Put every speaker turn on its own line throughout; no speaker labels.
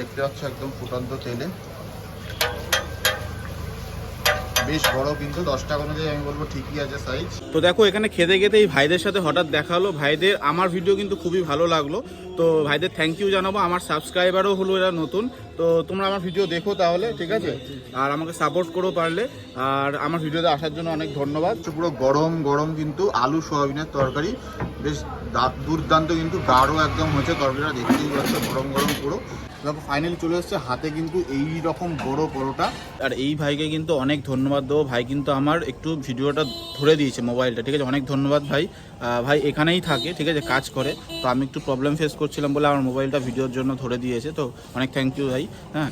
দেখতে পাচ্ছ একদম ফুটন্ত তেলে। বেশ বড় কিন্তু দশ টাকা অনুযায়ী আমি বলব ঠিকই আছে সাইজ
তো দেখো এখানে খেতে খেতে এই ভাইদের সাথে হঠাৎ দেখা হলো। ভাইদের আমার ভিডিও কিন্তু খুবই ভালো লাগল। তো ভাইদের থ্যাংক ইউ জানাব। আমার সাবস্ক্রাইবারও হলো এরা নতুন। তো তোমরা আমার ভিডিও দেখো তাহলে ঠিক আছে? আর আমাকে সাপোর্ট করো পারলে। আর আমার ভিডিওতে আসার জন্য অনেক ধন্যবাদ।
পুরো গরম গরম কিন্তু আলু সোয়াবিনের তরকারি। বেশ দুর্দান্ত কিন্তু গাঢ় একদম হয়েছে তরকারিটা দেখতেই পাচ্ছ গরম গরম পুরো। দেখো ফাইনালি চলে এসছে হাতে কিন্তু এই রকম বড় পরোটা।
আর এই ভাইকে কিন্তু অনেক ধন্যবাদ দেবো। ভাই কিন্তু আমার একটু ভিডিওটা ধরে দিয়েছে মোবাইলটা ঠিক আছে? অনেক ধন্যবাদ ভাই। ভাই এখানেই থাকে ঠিক আছে? কাজ করে। তো আমি একটু প্রবলেম ফেস করছিলাম বলে আমার মোবাইলটা ভিডিওর জন্য ধরে দিয়েছে। তো অনেক থ্যাংক ইউ ভাই হ্যাঁ?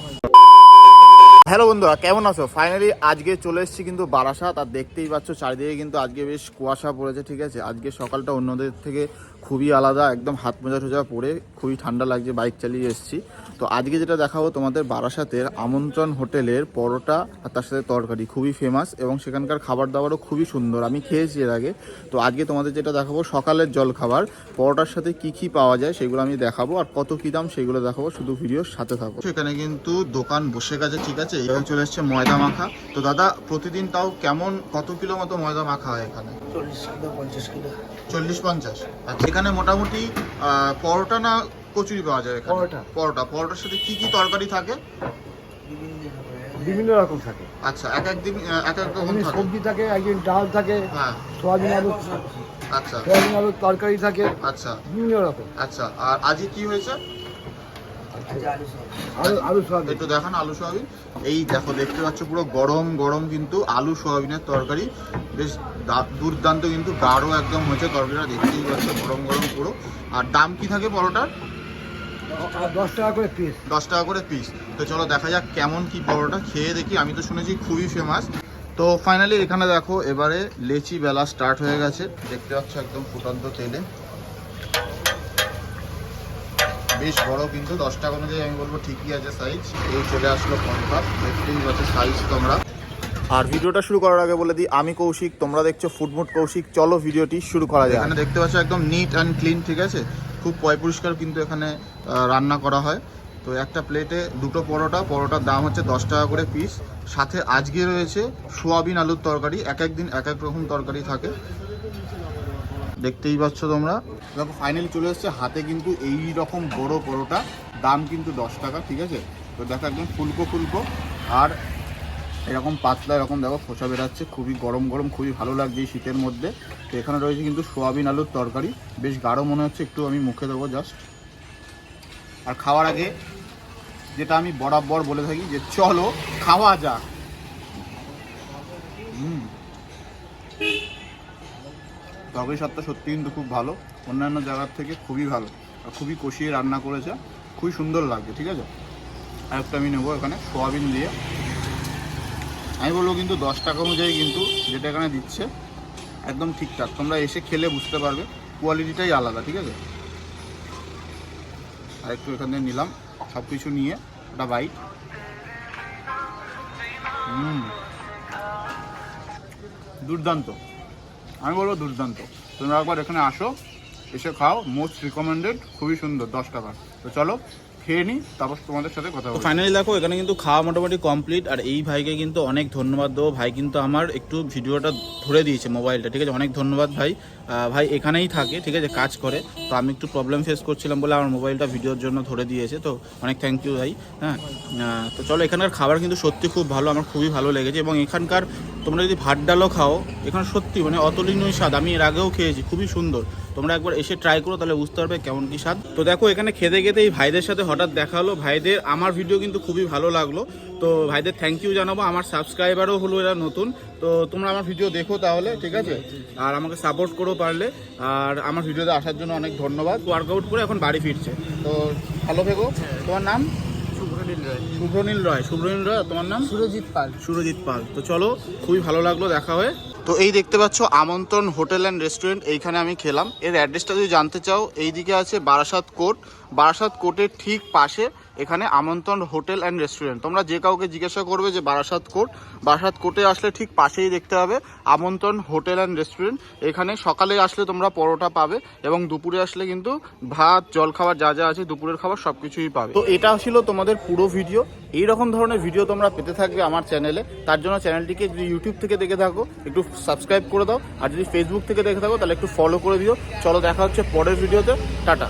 হ্যালো বন্ধুরা কেমন আছো? ফাইনালি আজকে চলে এসেছি কিন্তু বারাসাত আর দেখতেই পাচ্ছ চারিদিকে কিন্তু আজকে বেশ কুয়াশা পড়েছে ঠিক আছে? আজকে সকালটা অন্যদের থেকে খুবই আলাদা একদম হাত মোজা টোজা পরে খুবই ঠান্ডা লাগছে বাইক চালিয়ে এসেছি। তো আজকে যেটা দেখাবো তোমাদের বারাসাতের আমন্ত্রণ হোটেলের পরোটা আর তার সাথে তরকারি খুবই ফেমাস এবং সেখানকার খাবার দাবারও খুবই সুন্দর। আমি খেয়েছি এর আগে। তো আজকে তোমাদের যেটা দেখাবো সকালের জল খাবার পরোটার সাথে কি কি পাওয়া যায় সেগুলো আমি দেখাবো আর কত কি দাম সেগুলো দেখাবো শুধু ভিডিওর সাথে থাকো। সেখানে কিন্তু দোকান বসে গেছে ঠিক আছে? এখানে চলে এসছে ময়দা মাখা। তো দাদা প্রতিদিন তাও কেমন কত কিলো মতো ময়দা মাখা হয় এখানে?
চল্লিশ কিলো পঞ্চাশ কিলো।
চল্লিশ পঞ্চাশ। আচ্ছা এখানে মোটামুটি পরোটা না কচুরি পাওয়া যায় এখানে?
পরোটা।
পরোটা। পরোটার সাথে কি কি তরকারি থাকে?
বিভিন্ন রকম থাকে।
আচ্ছা এক এক দিন এক এক রকম
সবজি থাকে একদিন ডাল থাকে
হ্যাঁ।
সোয়াবিন আলু।
আচ্ছা।
সোয়াবিন আলুর তরকারি থাকে।
আচ্ছা।
বিভিন্ন রকম।
আচ্ছা আর আজকে কি হয়েছে?
আলু আলু সোয়াবিন।
একটু দেখান আলু সোয়াবিন। এই দেখো দেখতে পাচ্ছ পুরো গরম গরম কিন্তু আলু সোয়াবিনের তরকারি। বেশ দুর্দান্ত কিন্তু গাঢ় একদম হয়েছে তরকারিটা দেখতেই পাচ্ছ গরম গরম পুরো। আর দাম কি থাকে পরোটার?
আর দশ টাকা করে পিস
দশ টাকা করে পিস তো চলো দেখা যাক কেমন কি পরোটা। খেয়ে দেখি আমি তো শুনেছি খুবই ফেমাস তো ফাইনালি এখানে দেখো এবারে লেচি বেলা স্টার্ট হয়ে গেছে। দেখতে পাচ্ছ একদম ফুটন্ত তেলে। বেশ বড় কিন্তু দশ টাকা অনুযায়ী আমি বলব ঠিকই আছে সাইজ এই চলে আসলো পঞ্চাশ দেখতেই পাচ্ছ সাইজ তোমরা। আর ভিডিওটা শুরু করার আগে বলে দিই আমি কৌশিক তোমরা দেখছ ফুডমুড কৌশিক। চলো ভিডিওটি শুরু করা যায় এখানে দেখতে পাচ্ছ একদম নিট অ্যান্ড ক্লিন ঠিক আছে? খুব পয় পরিষ্কার কিন্তু এখানে রান্না করা হয়। তো একটা প্লেটে দুটো পরোটা পরোটার দাম হচ্ছে দশ টাকা করে পিস সাথে আজকে রয়েছে সোয়াবিন আলুর তরকারি এক এক দিন এক এক রকম তরকারি থাকে। দেখতেই পাচ্ছ তোমরা। দেখো ফাইনালি চলে এসছে। হাতে কিন্তু এই রকম বড় পরোটা। দাম কিন্তু দশ টাকা, ঠিক আছে? তো দেখো একদম ফুলকো ফুলকো। আর এরকম পাতলা, এরকম দেখো, খোসা বেরাচ্ছে। খুবই গরম গরম, খুবই ভালো লাগছে এই শীতের মধ্যে। তো এখানে রয়েছে কিন্তু সোয়াবিন আলুর তরকারি। বেশ গাঢ় মনে হচ্ছে, একটু আমি মুখে দেবো জাস্ট আর খাওয়ার আগে যেটা আমি বরাবর বলে থাকি যে, চলো, খাওয়া যাক। হুম। তরকারি স্বাদটা সত্যি কিন্তু খুব ভালো। অন্যান্য জায়গার থেকে খুবই ভালো। আর খুবই কষিয়ে রান্না করেছে। খুবই সুন্দর লাগছে, ঠিক আছে? আরেকটা আমি নেব এখানে, সোয়াবিন দিয়ে। আমি বলব কিন্তু দশ টাকা অনুযায়ী কিন্তু যেটা এখানে দিচ্ছে, একদম ঠিকঠাক। তোমরা এসে খেলে বুঝতে পারবে কোয়ালিটিটাই আলাদা, ঠিক আছে? আর একটু এখানে নিলাম সব কিছু নিয়ে, একটা বাইট হুম। দুর্দান্ত। আমি বলব দুর্দান্ত। তোমরা একবার এখানে আসো এসে খাও মোস্ট রিকমেন্ডেড খুবই সুন্দর দশ টাকা। তো চলো খেয়ে নিই তারপর তোমাদের সাথে কথা বলব
ফাইনালি দেখো এখানে কিন্তু খাওয়া মোটামুটি কমপ্লিট আর এই ভাইকে কিন্তু অনেক ধন্যবাদ দেবো। ভাই কিন্তু আমার একটু ভিডিওটা ধরে দিয়েছে মোবাইলটা ঠিক আছে? অনেক ধন্যবাদ ভাই। ভাই এখানেই থাকে ঠিক আছে? কাজ করে। তো আমি একটু প্রবলেম ফেস করছিলাম বলে আমার মোবাইলটা ভিডিওর জন্য ধরে দিয়েছে তো অনেক থ্যাংক ইউ ভাই হ্যাঁ? তো চলো এখানকার খাবার কিন্তু সত্যি খুব ভালো আমার খুবই ভালো লেগেছে। এবং এখানকার তোমরা যদি ভাত ডালও খাও, এখানে সত্যি মানে অতুলনীয় স্বাদ। আমি এর আগেও খেয়েছি, খুবই সুন্দর। তোমরা একবার এসে ট্রাই করো, তাহলে বুঝতে পারবে কেমন কি স্বাদ। তো দেখো, এখানে খেতে খেতে এই ভাইদের সাথে হঠাৎ দেখা হলো। ভাইদের, আমার ভিডিও কিন্তু খুবই ভালো লাগল। তো ভাইদের থ্যাংক ইউ জানাব। আমার সাবস্ক্রাইবারও হলো এরা নতুন। তো তোমরা আমার ভিডিও দেখো তাহলে, ঠিক আছে? আর আমাকে সাপোর্ট করো পারলে। আর আমার ভিডিওতে আসার জন্য অনেক ধন্যবাদ। ওয়ার্কআউট করে এখন বাড়ি ফিরছে। তো ভালো থেকো। তোমার নাম?
শুভ্রনীল রয়।
শুভ্রনীল রয়। শুভ্রনীল রয় তোমার নাম?
সুরজিৎ পাল।
সুরজিৎ পাল। তো চলো খুবই ভালো লাগল দেখা হয়ে।
তো এই দেখতে পাচ্ছ আমন্ত্রণ হোটেল অ্যান্ড রেস্টুরেন্ট এইখানে আমি খেলাম। এর অ্যাড্রেসটা যদি জানতে চাও এইদিকে আছে বারাসাত কোর্ট। বারাসাত কোর্টের ঠিক পাশে এখানে আমন্ত্রণ হোটেল অ্যান্ড রেস্টুরেন্ট। তোমরা যে কাউকে জিজ্ঞাসা করবে যে বারাসাত কোর্ট, বারাসাত কোর্টে আসলে ঠিক পাশেই দেখতে হবে, আমন্ত্রণ হোটেল অ্যান্ড রেস্টুরেন্ট। এখানে সকালে আসলে তোমরা পরোটা পাবে এবং দুপুরে আসলে কিন্তু ভাত জল খাবার যা যা আছে দুপুরের খাবার সব কিছুই পাবে। তো এটা ছিল তোমাদের পুরো ভিডিও। এই রকম ধরনের ভিডিও তোমরা পেতে থাকবে আমার চ্যানেলে। তার জন্য চ্যানেলটিকে যদি ইউটিউব থেকে দেখে থাকো, একটু সাবস্ক্রাইব করে দাও। আর যদি ফেসবুক থেকে দেখে থাকো, তাহলে একটু ফলো করে দিও। চলো দেখা হচ্ছে পরের ভিডিওতে। টাটা।